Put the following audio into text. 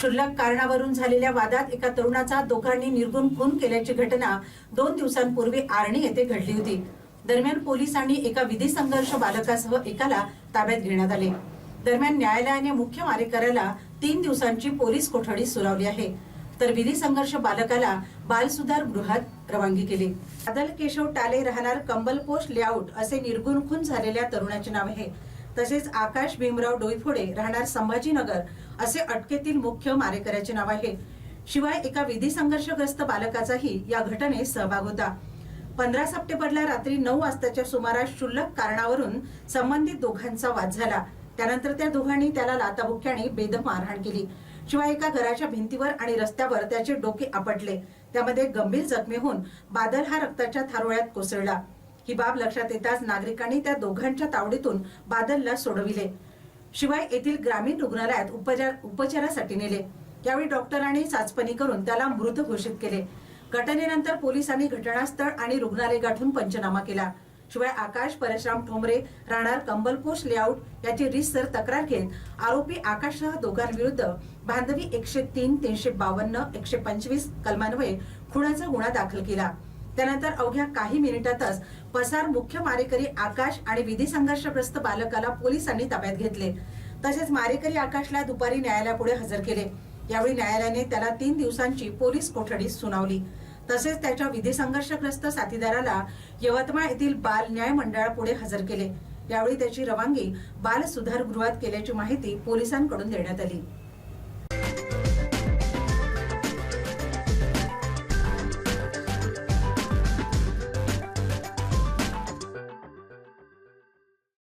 क्षुल्लक कारणावरून झालेल्या वादात एका तरुणाचा दोघांनी निर्गुण खून केल्याची घटना दोन दिवसांपूर्वी आर्णी येथे घडली होती. दरम्यान पोलिसांनी एका विधी संघर्ष बालकासह एकाला ताब्यात घेण्यात आले. दरम्यान न्यायालयाने मुख्य मारेकऱ्याला तीन दिवसांची पोलीस कोठडी सुनावली आहे. तर विधी संघर्ष बालकाला बालसुधार गृहात रवानगी केली. बादल केशव टाले राहणार कंबलपोश लेआउट असे निर्गुण खून झालेल्या तरुणाचे नाव आहे. तसेच आकाश भीमराव डोईफोडे राहणार संभाजीनगर असे अटकेतील मुख्य मारेकऱ्याचे नाव आहे. शिवाय एका विधी संघर्षग्रस्त बालकाचाही या घटनेत सहभाग होता. पंधरा सप्टेंबरला रात्री नऊ वाजताच्या सुमारास क्षुल्लक कारणावरून संबंधित दोघांचा वाद झाला. त्यानंतर त्या दोघांनी त्याला लाताबुक्याने बेदम मारहाण केली. शिवाय एका घराच्या भिंतीवर आणि रस्त्यावर त्याचे डोके आपटले. त्यामध्ये गंभीर जखमी होऊन बादल हा रक्ताच्या थारोळ्यात कोसळला. ही बाब लक्षात येताच नागरिकांनी त्या दोघांच्या तावडीतून बादलला सोडविले. शिवाय येथील ग्रामीण रुग्णालयात उपचार उपचारासाठी नेले. यावेळी डॉक्टरांनी चाचपणी करून त्याला मृत घोषित केले. घटनेनंतर पोलिसांनी घटनास्थळ आणि रुग्णालय गाठून पंचनामा केला. शिवाय आकाश परशराम ठोंबरे राहणार कंबलपोश लेआउट याची रिसर तक्रार घेत आरोपी आकाशसह दोघांविरुद्ध बांधवी एकशे तीन तीनशे बावन्न एकशे पंचवीस कलमान्वये खुनाचा गुन्हा दाखल केला. त्यानंतर अवघ्या काही मिनिटातच पसार मुख्य मारेकरी आकाश आणि विधी संघर्षग्रस्त बालकाला पोलिसांनी ताब्यात घेतले. तसेच मारेकरी आकाशला दुपारी न्यायालयापुढे हजर केले. यावेळी न्यायालयाने त्याला तीन दिवसांची पोलीस कोठडी सुनावली. तसेच त्याच्या विधी संघर्षग्रस्त साथीदाराला यवतमाळ येथील बाल न्याय मंडळापुढे हजर केले. यावेळी त्याची रवानगी बाल सुधार गृहात केल्याची माहिती पोलिसांकडून देण्यात आली.